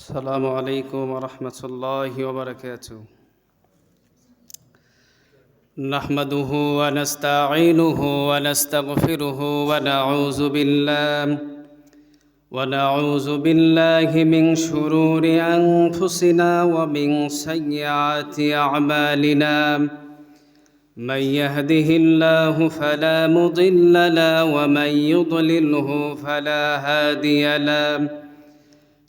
السلام عليكم ورحمة الله وبركاته نحمده ونستعينه ونستغفره ونعوذ بالله ونعوذ بالله من شرور أنفسنا ومن سيئات أعمالنا من يهده الله فلا مضل له ومن يضلله فلا هادي له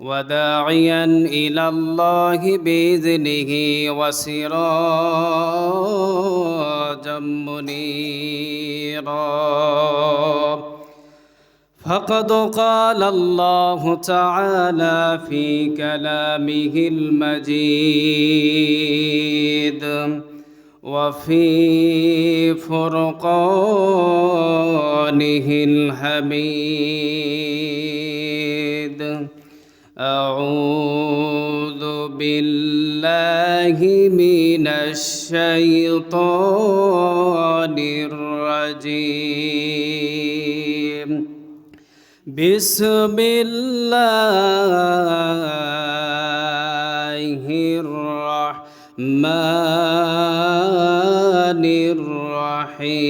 وداعيا إلى الله بإذنه وسراجا منيرا. فقد قال الله تعالى في كلامه المجيد وفي فرقانه الحميد. أعوذ بالله من الشيطان الرجيم. بسم الله الرحمن الرحيم.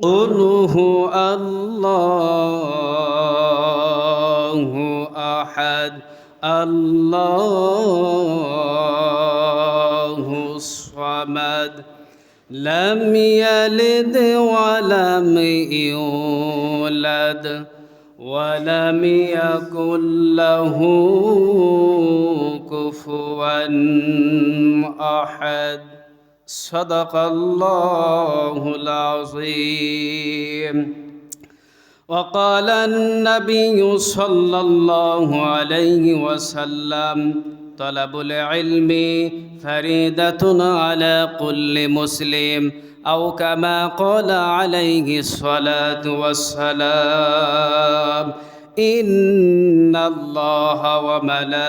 قل هو الله أحد. الله الصمد. لم يلد ولم يولد ولم يكن له كفوا أحد. صدق الله العظيم. وقال النبي صلى الله عليه وسلم طلب العلم فريدة على كل مسلم أو كما قال عليه الصلاة والسلام إن الله وملائكته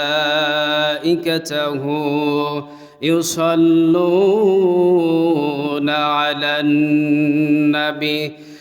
يصلون على النبي.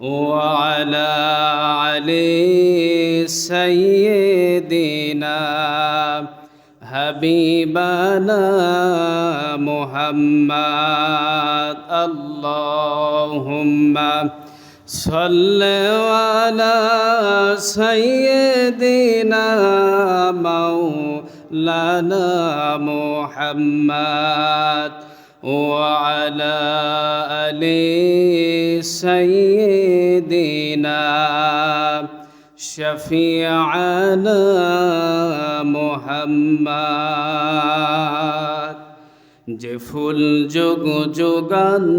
وعلى علي سيدنا حبيبنا محمد. اللهم صل على سيدنا مولانا محمد. وعلى آل سيدنا شفيعنا محمد যে ফুল যোগ যোগান্তরে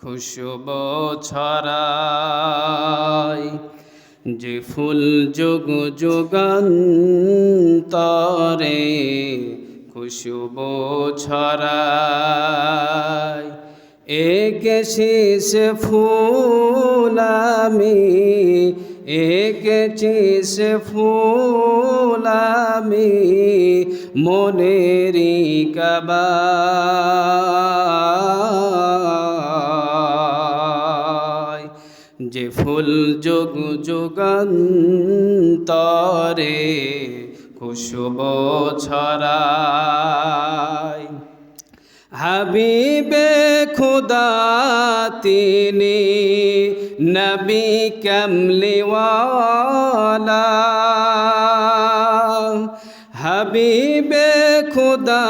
খুশব ছড়ায় যে ফুল যোগ যোগান্তরে খুশব ছড়ায় এক শীষ ফুল আমি, এক শীষ ফুল আমি মনেরি কাবায় যে ফুল যোগ যোগান্তরে খুশব ছড়ায়। হাবিবে খুদা তিনি নবী কমলিওয়ালা খুদা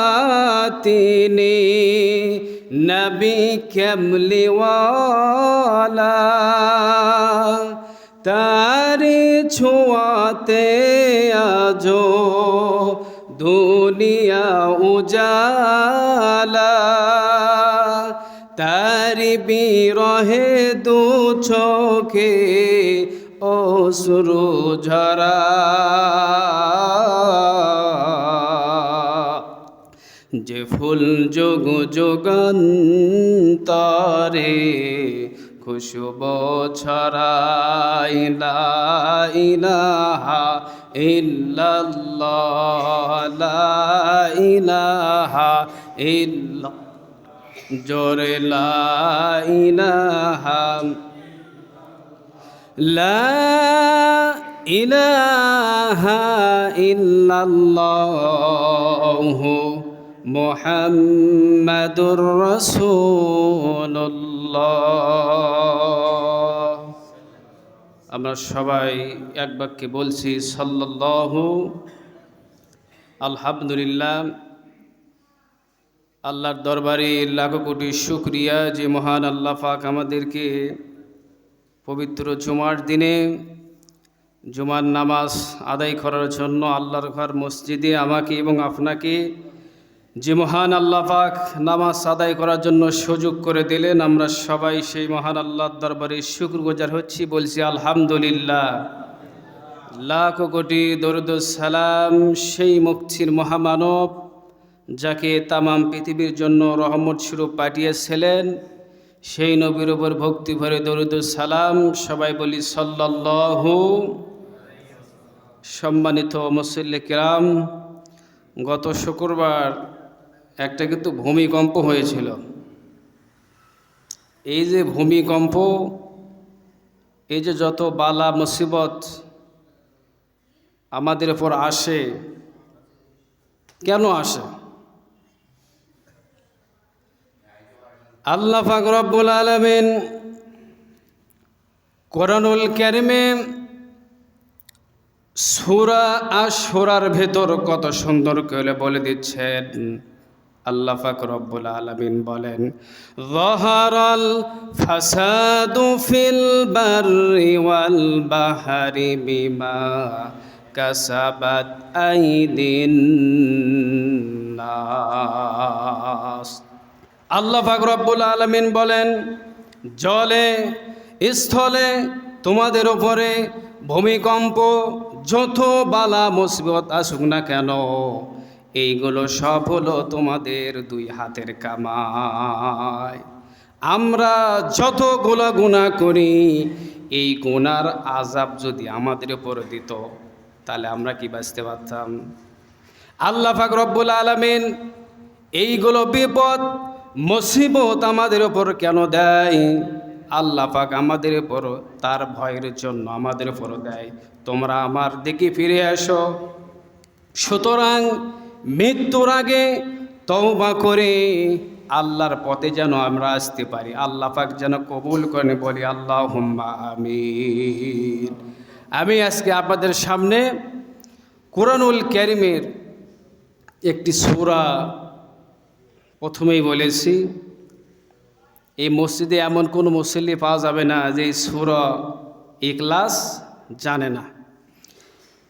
তিনি নবী কেমলিওয়ালা তারি ছোঁয়াতে আজো দুনিয়া উজালা। তারি বিরহে দু চোখে অশ্রু ঝরা। যে ফুল যোগ যোগান্তরে খুশব ছড়াই ইলাহা ইল্লাল্লাহ ইলাহা ইল্লাল্লাহ। জোরে লা ইলাহা লা ইলাহা আমরা সবাই এক বাক্যে বলছি সাল্লাল্লাহু আলহামদুলিল্লাহ। আল্লাহর দরবারে লাখো কোটি শুক্রিয়া যে মহান আল্লাহ পাক আমাদেরকে পবিত্র জুমার দিনে জুমার নামাজ আদায় করার জন্য আল্লাহর ঘর মসজিদে আমাকে এবং আপনাকে যে মহান আল্লাহ পাক নামাজ আদায় করার জন্য সুযোগ করে দিলেন, আমরা সবাই সেই মহান আল্লাহর দরবারে শুক্রগুজার হচ্ছি, বলছি আলহামদুলিল্লাহ। লাখ কোটি দরুদ সালাম সেই মুক্তির মহামানব যাকে তামাম পৃথিবীর জন্য রহমত স্বরূপ পাঠিয়েছিলেন, সেই নবীর ওপর ভক্তি ভরে দরুদ সালাম। সবাই বলি, সাল্লাল্লাহু সম্মানিত মুসল্লি কিরাম, গত শুক্রবার একটা কিন্তু ভূমিকম্প হয়েছিল। এই যে ভূমিকম্প, এই যে যত বালা মুসিবত আমাদের উপর আসে, কেন আসে? আল্লাহ পাক রব্বুল আলমিন কোরআনুল ক্যারিমে সুরা আর সুরার ভেতর কত সুন্দর করে বলে দিচ্ছেন। আল্লাহ পাক রব্বুল আলমিন বলেন জহরাল ফাসাদু ফিল বাররি ওয়াল বাহারি বিমা কাসাবাত আইদিন নাস। আল্লাহ পাক রব্বুল আলমিন বলেন, জলে, স্থলে তোমাদের ওপরে ভূমিকম্প, যত বালা মুসিবত আসুক না কেন, এইগুলো সব হলো তোমাদের দুই হাতের কামায় আমরা যত গোলা গুণা করি, এই গুনার আজাব যদি আমাদের উপর দিত, তাহলে আমরা কি বাঁচতে পারতাম? আল্লাহ পাক রব্বুল আলমিন এইগুলো বিপদ মুসিবত আমাদের ওপর কেন দেয়? আল্লাহ পাক আমাদের উপর, তার ভয়ের জন্য আমাদের উপর দেয়। তোমরা আমার দিকে ফিরে আসো সুতরাং মৃত্যুর আগে তওবা করে আল্লাহর পথে যেন আমরা আসতে পারি। আল্লাহ পাক যেন কবুল করে বলি আল্লাহ আমিন। আমি আজকে আপনাদের সামনে কোরআনুল ক্যারিমের একটি সূরা প্রথমেই বলেছি, এই মসজিদে এমন কোনো মুসল্লি পাওয়া যাবে না যে সুর ইকলাস জানে না।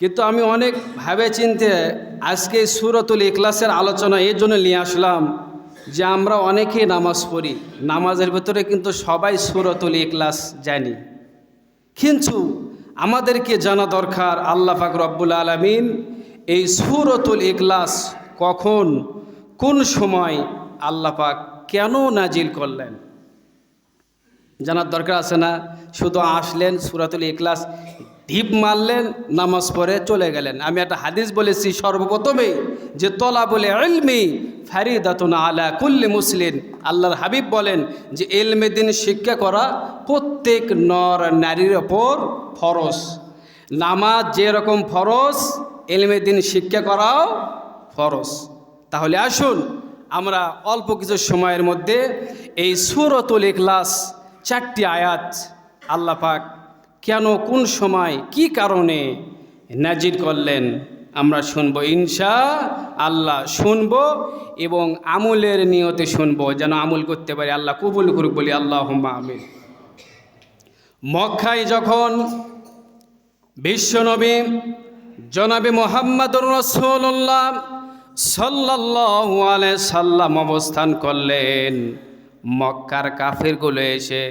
কিন্তু আমি অনেক ভাবে চিনতে আজকে সুরতুল ইকলাসের আলোচনা এর জন্য নিয়ে আসলাম যে আমরা অনেকেই নামাজ পড়ি, নামাজের ভেতরে কিন্তু সবাই সুরতুল ইকলাস জানি। কিন্তু আমাদেরকে জানা দরকার, আল্লাহ পাক রব্বুল আলমিন এই সুরতুল ইকলাস কখন, কোন সময় আল্লাহ পাক কেন নাজিল করলেন? জানার দরকার আছে না? শুধু আসলেন, সুরাতুল ইকলাস ঢিপ মারলেন, নামাজ পড়ে চলে গেলেন। আমি একটা হাদিস বলেছি সর্বপ্রথমে, যে তলা বলে এলমি ফারিদাতুন আলা কুল্লি মুসলিম আল্লাহর হাবিব বলেন যে এলমে দিন শিক্ষা করা প্রত্যেক নর নারীর ওপর ফরস নামাজ যেরকম ফরস এলমে দিন শিক্ষা করাও ফরস তাহলে আসুন আমরা অল্প কিছু সময়ের মধ্যে এই সুরতুল ইখলাস চারটি আয়াত আল্লাহ পাক কেন কোন সময় কি কারণে নাজির করলেন আমরা শুনব ইনশা আল্লাহ শুনব এবং আমলের নিয়তে শুনব, যেন আমল করতে পারি, আল্লাহ কবুল করুক বলি আল্লাহ আমিন। মক্কায় যখন বিশ্বনবী জনাবে মোহাম্মদুর রসুল্লাহ সাল্লাল্লাহু আলাইহি সাল্লাম অবস্থান করলেন। মক্কার কাফেরগুলো এসে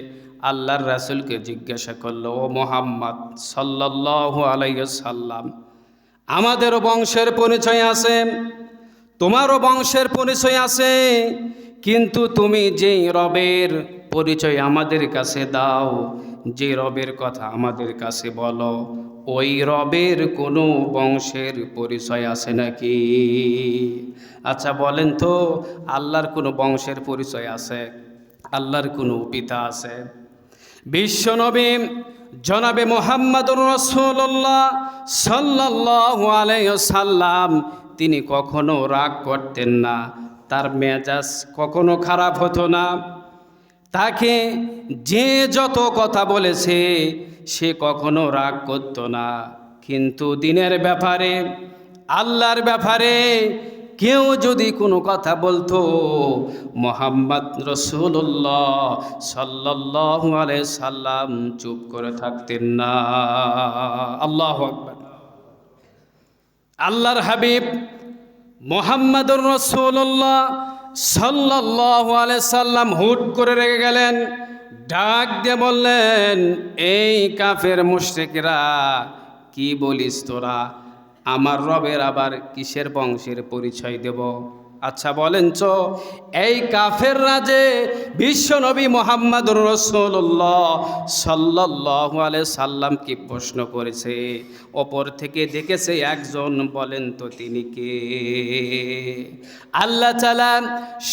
আল্লাহর রাসূলকে জিজ্ঞাসা করল, ও মোহাম্মদ সাল্লাল্লাহু আলাইহি সাল্লাম আমাদেরও বংশের পরিচয় আছে, তোমারও বংশের পরিচয় আছে, কিন্তু তুমি যেই রবের পরিচয় আমাদের কাছে দাও যে রবের কথা আমাদের কাছে বলো, ওই রবের কোনো বংশের পরিচয় আছে নাকি? আচ্ছা বলেন তো, আল্লাহর কোনো বংশের পরিচয় আছে? আল্লাহর কোনো পিতা আছে? বিশ্বনবী জনাবে মোহাম্মদুর রসুল্লাহ সাল্লাহ আলাইসাল্লাম তিনি কখনো রাগ করতেন না। তার মেজাজ কখনো খারাপ হতো না। তাকে যে যত কথা বলেছে, সে কখনো রাগ করতো না। কিন্তু দিনের ব্যাপারে, আল্লাহর ব্যাপারে কেউ যদি কোনো কথা বলতো, মোহাম্মদ রসুল্লাহ সাল্লাহ সাল্লাম চুপ করে থাকতেন না। আল্লাহ আল্লাহর হাবিব মোহাম্মদুর রসুল্লাহ সাল্লাহ সাল্লাম হুট করে রেগে গেলেন, ডাক দিয়ে বললেন, এই কাফের মুশ্রিকরা, কি বলিস তোরা? আমার রবের আবার কিসের বংশের পরিচয় দেব? আচ্ছা বলেন চ এই কাফের রাজে বিশ্বনবী মোহাম্মদুর রসুল্লাহ সাল্লাহ আলে সাল্লাম কি প্রশ্ন করেছে? ওপর থেকে দেখেছে একজন, বলেন তো তিনি কে? আল্লাহ চালান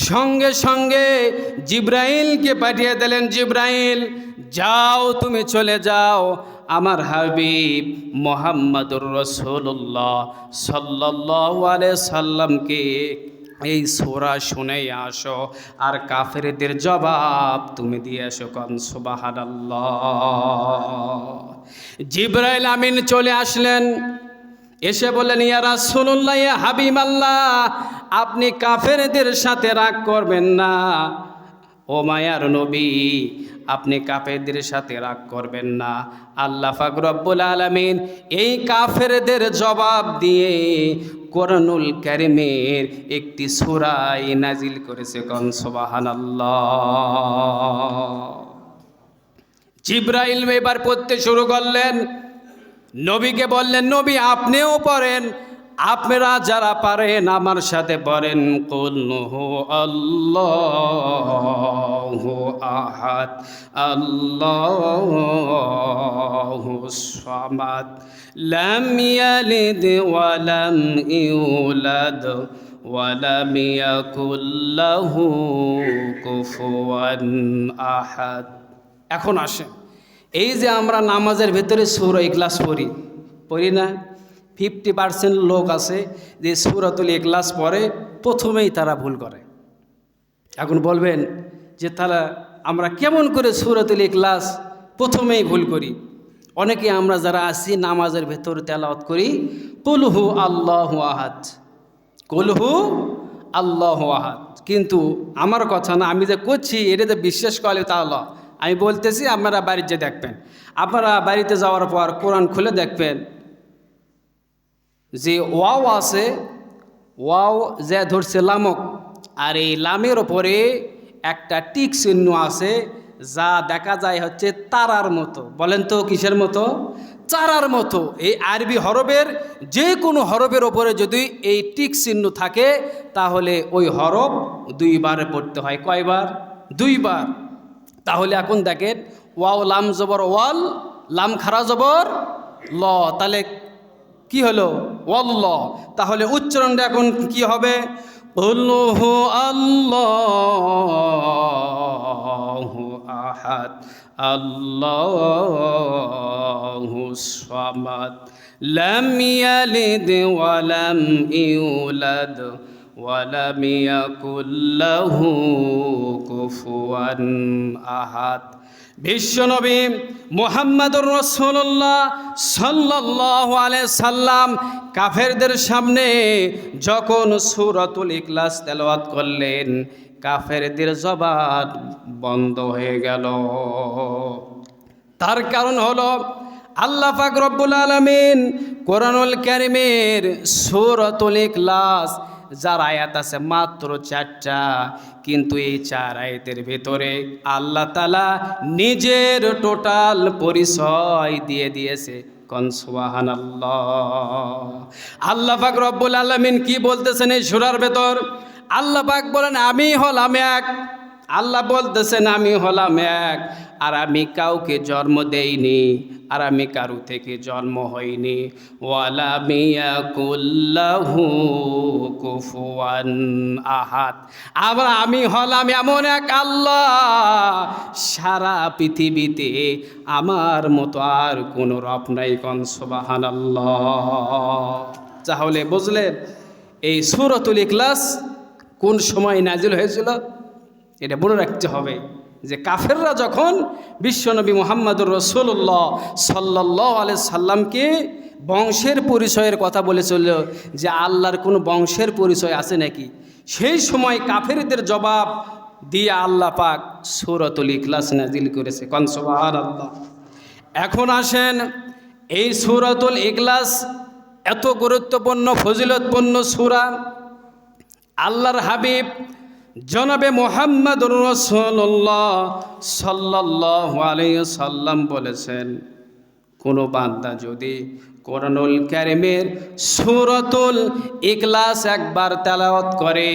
সঙ্গে সঙ্গে জিব্রাইলকে পাঠিয়ে দিলেন, জিব্রাইল, যাও তুমি চলে যাও, আমার হাবিব মোহাম্মদুর রসুল্লাহ সাল্লাহ আলে সাল্লামকে এই সোরা শুনে আসো, আর কাফেরদের জবাব তুমি দিয়ে আসো কন সুবাহান জিব্রাইল আমিন চলে আসলেন। এসে বললেন ইয়ারা রাসূলুল্লাহ হাবিম আল্লাহ আপনি কাফেরদের সাথে রাগ করবেন না। ও মায়ার নবী, আপনি কাফেরদের সাথে রাগ করবেন না। আল্লাহ ফাকরব্বুল আলমিন এই কাফেরদের জবাব দিয়ে কোরআনুল কারিমের একটি সুরাই নাজিল করেছে কন? সোবাহান জিব্রাইল এবার পড়তে শুরু করলেন। নবীকে বললেন, নবী, আপনিও পড়েন। আপনারা যারা পারেন আমার সাথে পড়েন কুলহু আল্লাহ আহাদ, আল্লাহ সামাদ, লাম ইয়ালিদ ওয়া লাম ইউলাদ ওয়া লাম ইয়াকুল লাহু কুফুয়ান আহাদ। এখন আসেন, এই যে আমরা নামাজের ভেতরে সৌর ক্লাস পড়ি পড়ি না? ফিফটি পার্সেন্ট লোক আছে যে সুরাতুল এক্লাস পরে প্রথমেই তারা ভুল করে। এখন বলবেন যে তারা, আমরা কেমন করে সুরাতুল এক্লাস প্রথমেই ভুল করি? অনেকে আমরা যারা আসি নামাজের ভেতর তেলাওয়াত করি, কুলহু আল্লাহ আহাদ। কুলহু আল্লাহ আহাদ। কিন্তু আমার কথা না, আমি যে করছি, এটা যে বিশ্বাস করে তাহলে আমি বলতেছি, আপনারা বাড়িতে দেখবেন। আপনারা বাড়িতে যাওয়ার পর কোরআন খুলে দেখবেন যে ওয়াও আছে, ওয়াও যে ধরছে লামক, আর এই লামের ওপরে একটা টিক চিহ্ন আছে, যা দেখা যায় হচ্ছে তারার মতো। বলেন তো কিসের মতো? চারার মতো। এই আরবি হরফের যে কোনো হরফের ওপরে যদি এই টিক চিহ্ন থাকে, তাহলে ওই হরফ দুইবার পড়তে হয়। কয়বার? দুইবার। তাহলে এখন দেখেন, ওয়াও লাম জবর ওয়াল, লাম খারা জবর ল। তাহলে কি হলো? ওয়াল্লাহ। তাহলে উচ্চারণটা এখন কি হবে? উল্লহু আল্লাহু আহাদ, আল্লাহু সামাদ, লাম ইয়ালিদ ওয়া লাম ইউলাদ, ওয়া কুল্লাহু ইয়াকুল লাহু কুফুয়ান আহাদ। বিশ্বনবী মোহাম্মদুর রসুল্লাহ সাল্লাহ আলাই সাল্লাম কাফেরদের সামনে যখন সুরতুল ইকলাস তেলাওয়াত করলেন, কাফেরদের জবান বন্ধ হয়ে গেল। তার কারণ হলো আল্লাহ পাক রব্বুল আলমিন কোরআনুল ক্যারিমের সুরতুল ইখলাস যার আয়াত আছে মাত্র চারটা, কিন্তু এই চার আয়াতের ভেতরে আল্লাহ তালা নিজের টোটাল পরিচয় দিয়ে দিয়েছে। কনসুয়াহান আল্লাহ পাক রব্বুল আলমিন কি বলতেছেন এই সুরার ভেতর? আল্লাহ পাক বলেন, আমি হলাম এক। আল্লাহ বলতেছেন, আমি হলাম এক, আর আমি কাউকে জন্ম দেইনি, আর আমি কারু থেকে জন্ম হইনি। ওয়ালা মিয়া কুল্লাহু কুফুয়ান আহাদ। আবার আমি হলাম এমন এক আল্লাহ। সারা পৃথিবীতে আমার মতো আর কোনো রব নাই কন সুবাহান তাহলে বুঝলেন, এই সুরতুল ইখলাস কোন সময় নাজিল হয়েছিল? এটা মনে রাখতে হবে যে কাফেররা যখন বিশ্বনবী মোহাম্মদুর রসুল্লাহ সাল্লাহ আলি সাল্লামকে বংশের পরিচয়ের কথা বলে চলল যে আল্লাহর কোনো বংশের পরিচয় আছে নাকি, সেই সময় কাফেরদের জবাব দিয়ে আল্লাহ পাক সুরতুল ইখলাস নাজিল করেছে। কনসবাহার আল্লাহ এখন আসেন এই সুরতুল ইখলাস এত গুরুত্বপূর্ণ, ফজিলতপূর্ণ সুরা। আল্লাহর হাবিব জনাবে মোহাম্মদ রসল্লাহ সাল্লাহ সাল্লাম বলেছেন, কোনো বান্দা যদি কোরআনুল ক্যারেমের সুরতুল ইকলাস একবার তেলাওয়াত করে,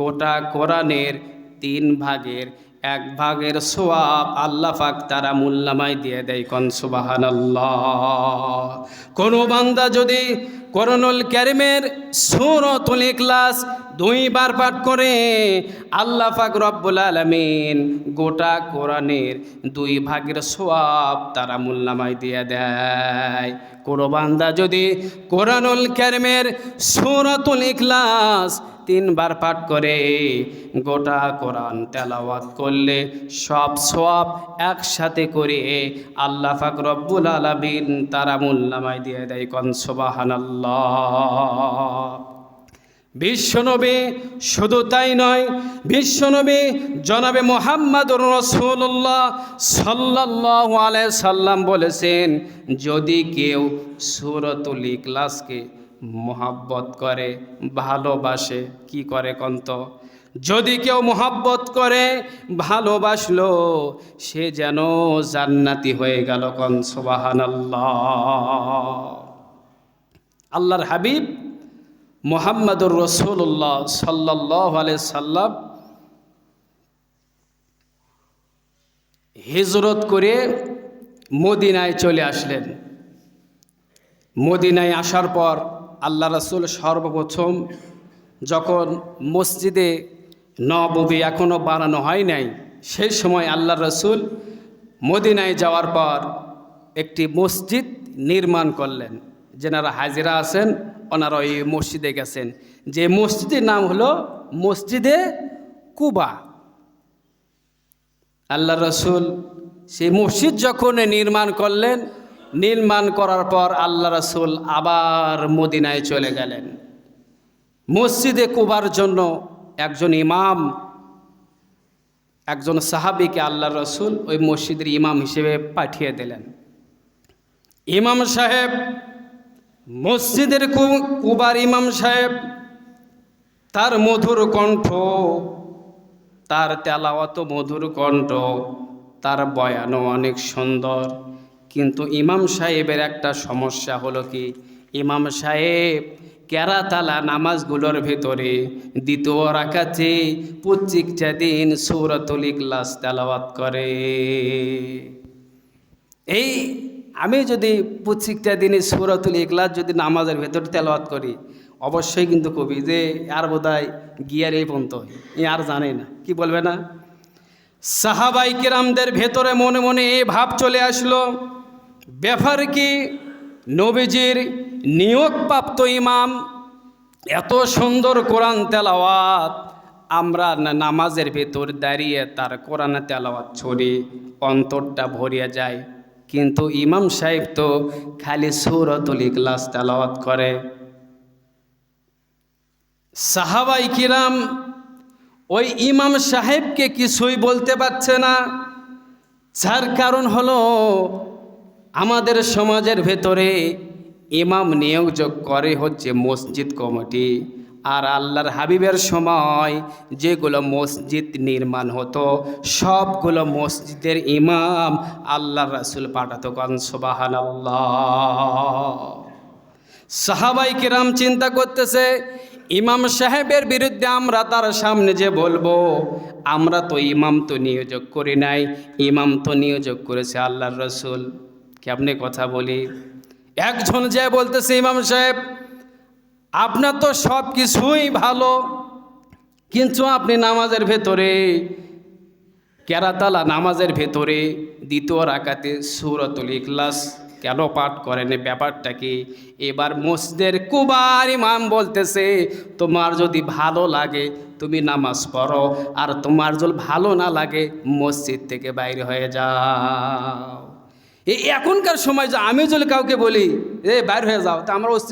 গোটা কোরআনের তিন ভাগের এক ভাগের সোয়াব আল্লাহ পাক তারা মূল্যামায় দিয়ে দেয়, কন সুবাহান কোনো বান্দা যদি করনুল ক্যারিমের সুরতুল ইখলাস দুইবার পাঠ করে, আল্লাহ পাক রব্বুল আলমিন গোটা কোরআনের দুই ভাগের সোয়াব তারা মূল্যামায় দিয়ে দেয়। কোনো বান্দা যদি কোরআনুল ক্যারিমের সুরতুল ইখলাস তিনবার পাঠ করে গোটা কোরআন তেলাওয়াত করলে সব সব একসাথে করে আল্লাহ ফাক রব্বুল আলমিন তারা মূল্যামায় দিয়ে দেয় কনসবাহান বিশ্বনবী শুধু তাই নয়, বিশ্বনবী জনাবে মোহাম্মদ রসুল্লাহ সাল্লাহ আলাই সাল্লাম বলেছেন, যদি কেউ সুরতুল ইকলাসকে মোহাব্বত করে, ভালোবাসে। কি করে কন্ত? যদি কেউ মোহাব্বত করে, ভালোবাসলো, সে যেন জান্নাতি হয়ে গেল কন সোবাহান আল্লাহর হাবিব মোহাম্মদুর রসুল্লাহ সাল্লাহ সাল্লাম হিজরত করে মদিনায় চলে আসলেন। মদিনায় আসার পর আল্লাহ রসুল সর্বপ্রথম যখন মসজিদে নববী এখনও বানানো হয় নাই, সেই সময় আল্লাহ রসুল মদিনায় যাওয়ার পর একটি মসজিদ নির্মাণ করলেন। যেনারা হাজিরা আছেন, ওনারা ওই মসজিদে গেছেন। যে মসজিদের নাম হলো মসজিদে কুবা। আল্লাহ রসুল সেই মসজিদ যখন নির্মাণ করলেন নির্মাণ করার পর আল্লাহ রসুল আবার মদিনায় চলে গেলেন। মসজিদে কুবার জন্য একজন ইমাম, একজন সাহাবিকে আল্লাহ রসুল ওই মসজিদের ইমাম হিসেবে পাঠিয়ে দিলেন। ইমাম সাহেব, মসজিদের কুবার ইমাম সাহেব, তার মধুর কণ্ঠ, তার তেলাওয়াত মধুর কণ্ঠ, তার বয়ানও অনেক সুন্দর। কিন্তু ইমাম সাহেবের একটা সমস্যা হলো কি? ইমাম সাহেব কেরাতালা নামাজগুলোর ভেতরে দ্বিতীয় রাখাতে প্রত্যেকটা দিন সৌরতুল ইকলাস তেলাওয়াত করে। এই আমি যদি প্রত্যেকটা দিনে সৌরতুল ইকলাস যদি নামাজের ভেতরে তেলাওয়াত করি, অবশ্যই কিন্তু কবি যে আর বোধহয় গিয়ার এই পর্যন্ত এ আর জানে না, কি বলবে না? সাহাবাই কিরামদের ভেতরে মনে মনে এই ভাব চলে আসলো ব্যাপার কি নবীজির নিয়োগপ্রাপ্ত ইমাম, এত সুন্দর কোরআন তেলাওয়াত, আমরা নামাজের ভেতর দাঁড়িয়ে তার কোরআন তেলাওয়াত ছড়ি, অন্তরটা ভরিয়ে যায় কিন্তু ইমাম সাহেব তো খালি সৌরতুল ইখলাস তেলাওয়াত করে। সাহাবাই কিরাম ওই ইমাম সাহেবকে কিছুই বলতে পারছে না। যার কারণ হলো আমাদের সমাজের ভেতরে ইমাম নিয়োগ করে হচ্ছে মসজিদ কমিটি। আর আল্লাহর হাবিবের সময় যেগুলো মসজিদ নির্মাণ হতো, সবগুলো মসজিদের ইমাম আল্লাহর রাসুল পাঠাতো কনসবাহান সাহাবাই কিরাম চিন্তা করতেছে, ইমাম সাহেবের বিরুদ্ধে আমরা তার সামনে যে বলব, আমরা তো ইমাম তো নিয়োগ করি নাই, ইমাম তো নিয়োগ করেছে আল্লাহর রসুল। কেমনে কথা বলি? একজন যে বলতেছে ইমাম সাহেব, আপনার তো সব কিছুই ভালো, কিন্তু আপনি নামাজের ভেতরে, কেরাতালা নামাজের ভেতরে, দ্বিতীয় রাকাতে সুরতুল ইখলাস কেন পাঠ করেন? ব্যাপারটা কি? এবার মসজিদের কুবার ইমাম বলতেছে, তোমার যদি ভালো লাগে, তুমি নামাজ পড়ো, আর তোমার যদি ভালো না লাগে, মসজিদ থেকে বাইরে হয়ে যাও। এই এখনকার সময় যে আমি যদি কাউকে বলি এ বাইর হয়ে যাও। তা আমরা